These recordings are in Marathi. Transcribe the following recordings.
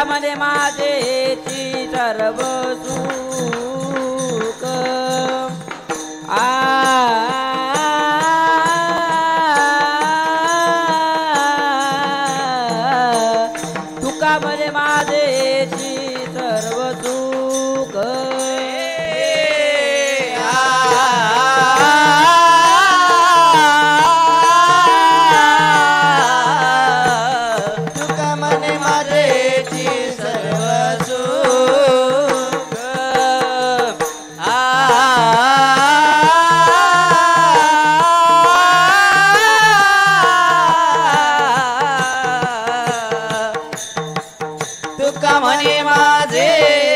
तुकामध्ये माझे हेची सर्व सुख आ तुका म्हणे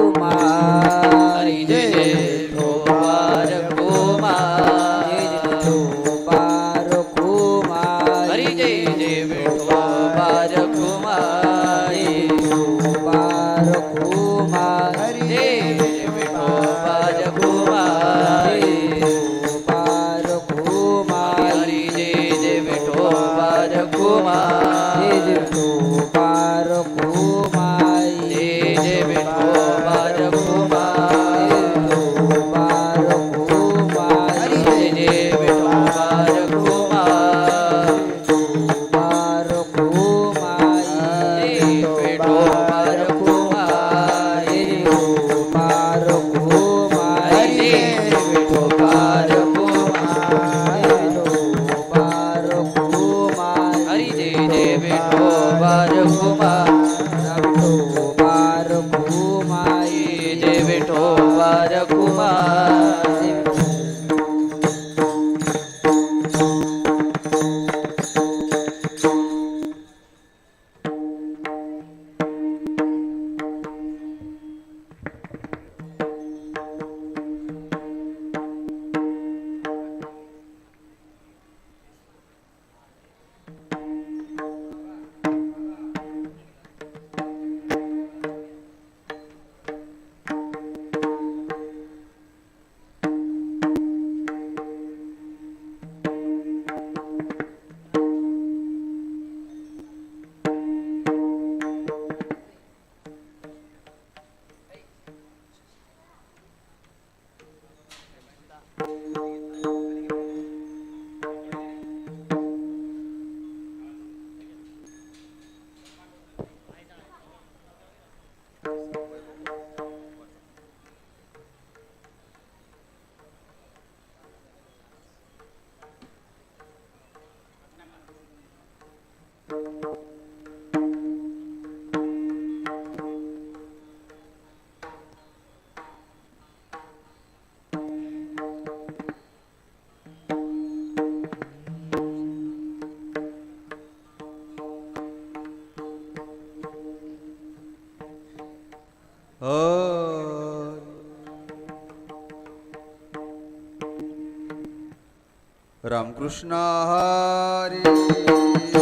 My. रामकृष्ण हरी।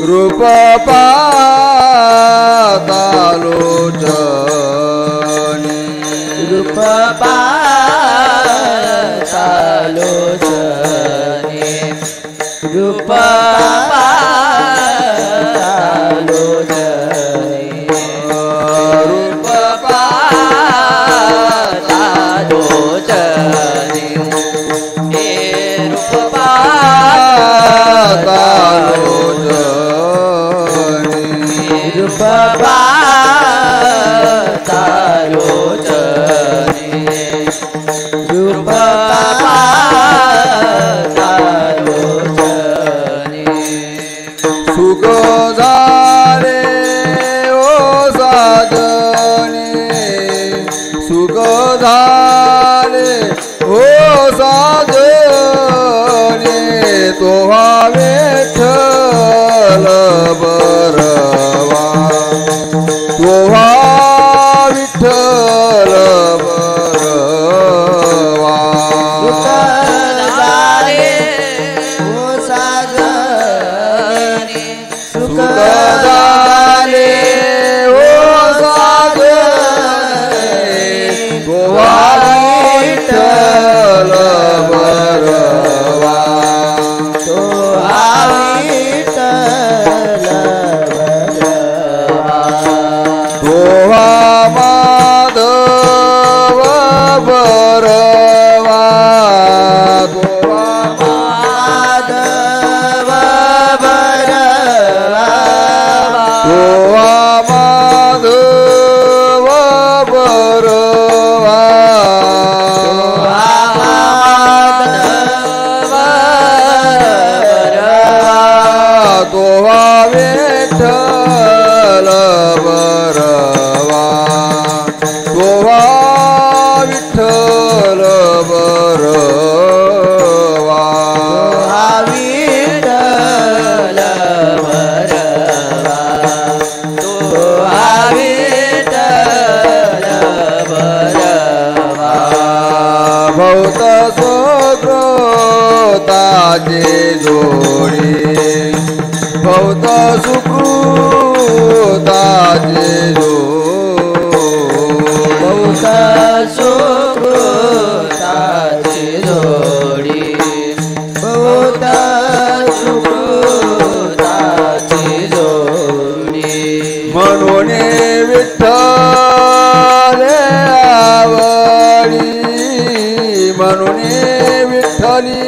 রূপ পাতালোচনী রূপ পা राजे जोडी. भौत सुकृताचे जो भौत सुकृताचे जोडी भौत सुकृताचे जोडी. म्हणून विठ्ठल आवडी. म्हणून विठ्ठली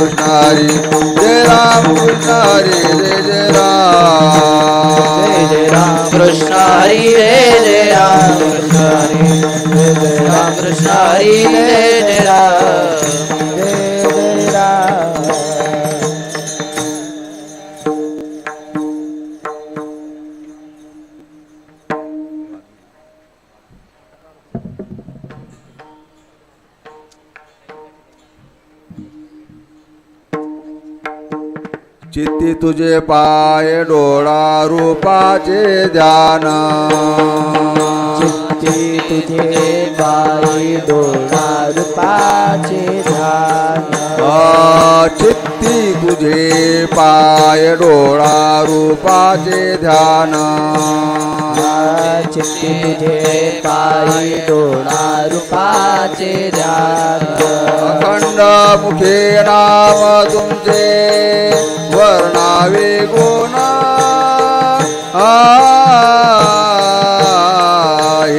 મુનારી જય રામ મુનારી જય જય રામ જય રામ કૃષ્ણ હરી રે જય રામ કૃષ્ણ હરી જય રામ કૃષ્ણ હરી રે જય રામ चित्ती तुझे पाय डोळा रूपाचे ध्यान. चित्ती तुझे बाई डोळा रूपाचे ध्यान चित्ती तुझे पाय डोळा रूपाचे ध्यान चित्ती तुझे पायी डोळा रूपाचे ध्यान. अखंड मुखे नाम तुमचे वर्णावे गुण.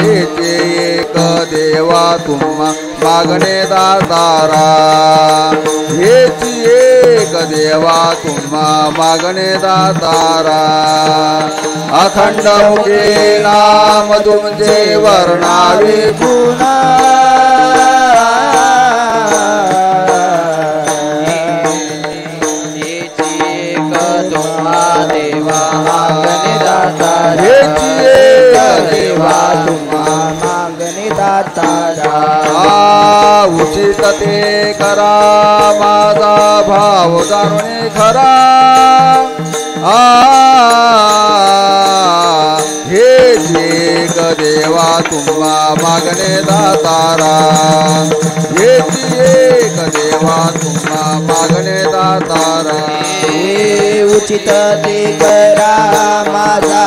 हे ते एक देवा तुम्हा मागणे दातारा. हेची एक देवा तुम्हा मागणे दातारा. अखंड मुखे नाम तुमचे वर्णावे गुणा. ते करा माझा भाव जाणे खरा. आ हे एक देवा तुम्हा मागणे दातारा. हेची एक देवा तुम्हा मागणे दातारा. हे उचित ते करा माझा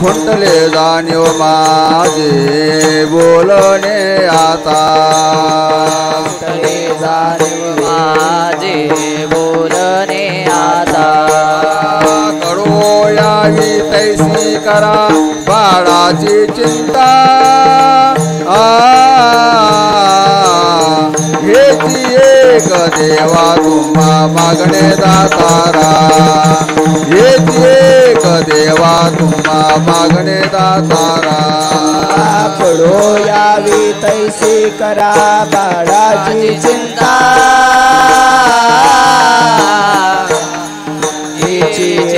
खुंटले जाणीव माझे बोलणे आता. तले जाणीव माझे बोलणे आता. करो यावी तैसी करा बाळाची चिंता. आ एक देवा तुम्हा मागणे दातारा एक एक देवा तुम्हा मागणे दातारा पडो यावी तैसे करा बाळाची चिंता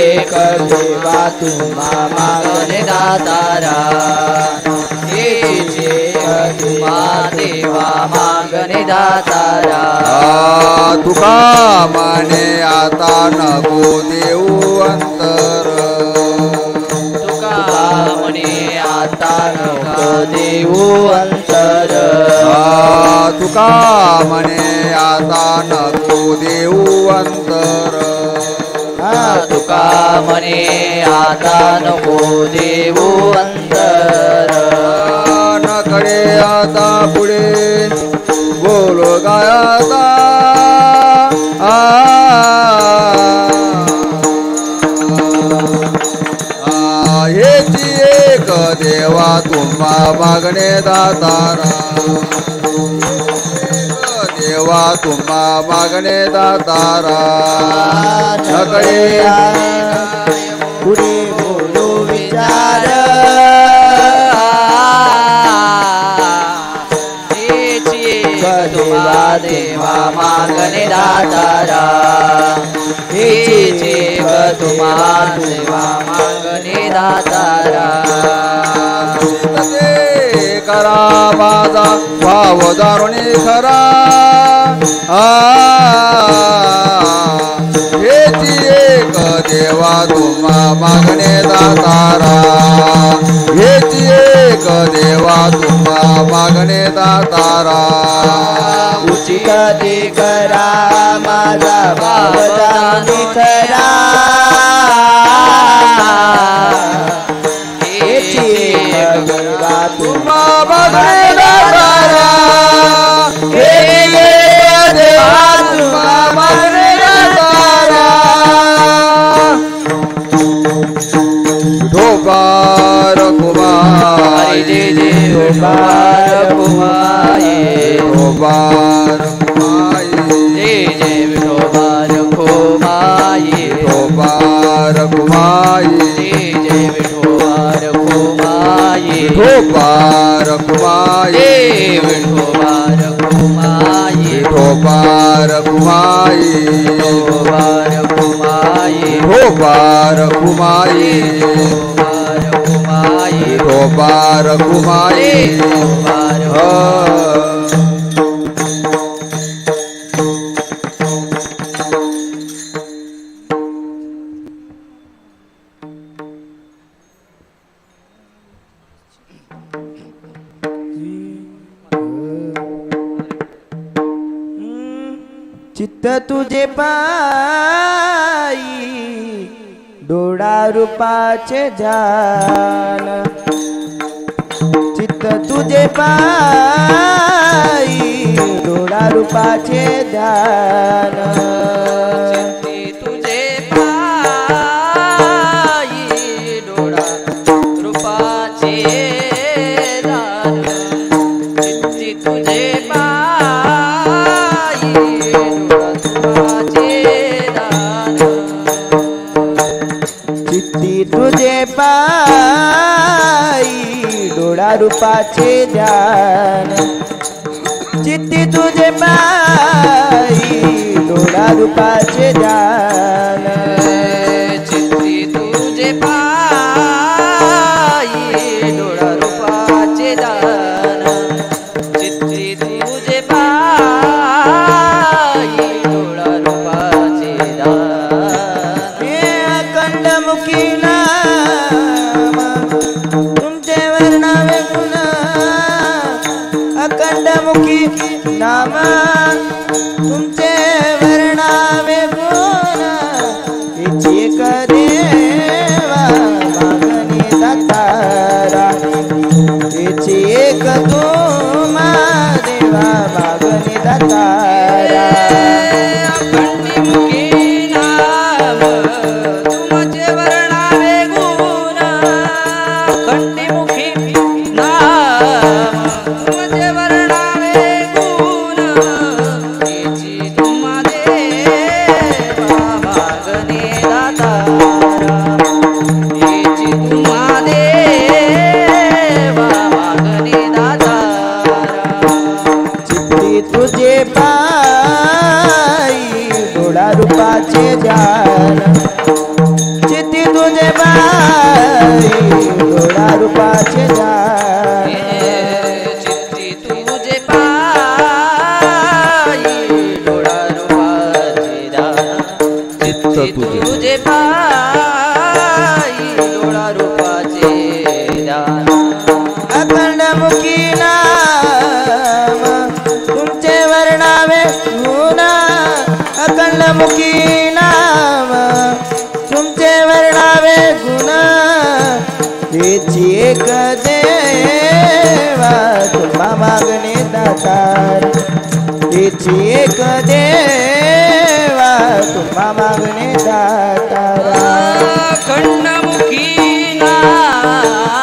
एक देवा तुम्हा मागणे दातारा देवा मागणे दातारा. तुका माने आता नको देऊ अंतर. तुका म्हणे आता नको देऊ अंतर. आ, तुका म्हणे आता नको देऊ अंतर. तुका म्हणे आता नको देऊ अंतर. नकडे आता पुढे. बोलो गायाता. आ. आ, हेची एक देवा तुम्हा मागणे दातारा. देवा तुम्हा मागणे दातारा. नकडे पुढे दातारा. हेची जीव तुम्हा देवा मागणे दातारा. करा माझा भाव दारुणी खरा. आ हेची एक देवा तुम्हा मागणे दातारा. हेची एक देवा तुम्हा मागणे दातारा. उचित ते करा माझा भावदानी करा हेची तुम्हा देवा तुम्हा માયજી ઓબાર કુમાયે ઓબાર ગોપાર કુમાયે ગોપાર કુમાયે ગોપાર કુમાયે कुमाये ढोबार कुमाई विठोबार हा. चित्त तुझे पायी डोळा रूपाचे जान चित्त तुझे पायी डोळा रूपाचे ध्यान रूपाचे ध्यान. चित्ती तुझे माई डोळा रूपाचे ध्यान. डोळा जा વેચીએ કદે વાત. માગને દાતાર. વેચીએ કદે વાત. માગને દાતાર. કન્નમુખી ના